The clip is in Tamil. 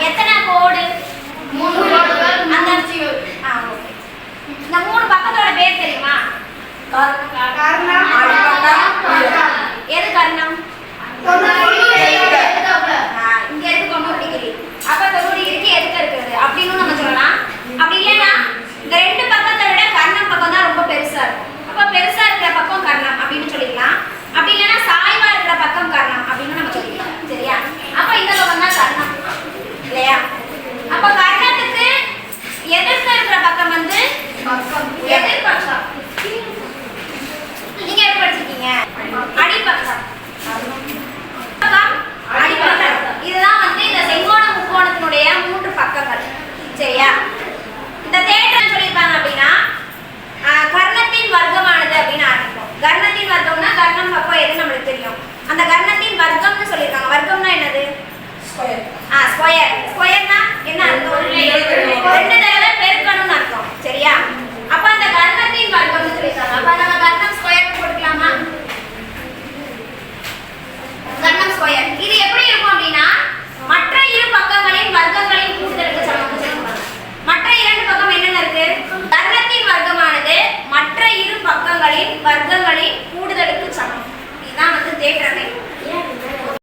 எத்தனை கோடு? மூணு கோடுகள் அந்த இந்த மூணு பக்கத்தோட பேர் தெரியுமா? கர்ணா ചെയ്യാം.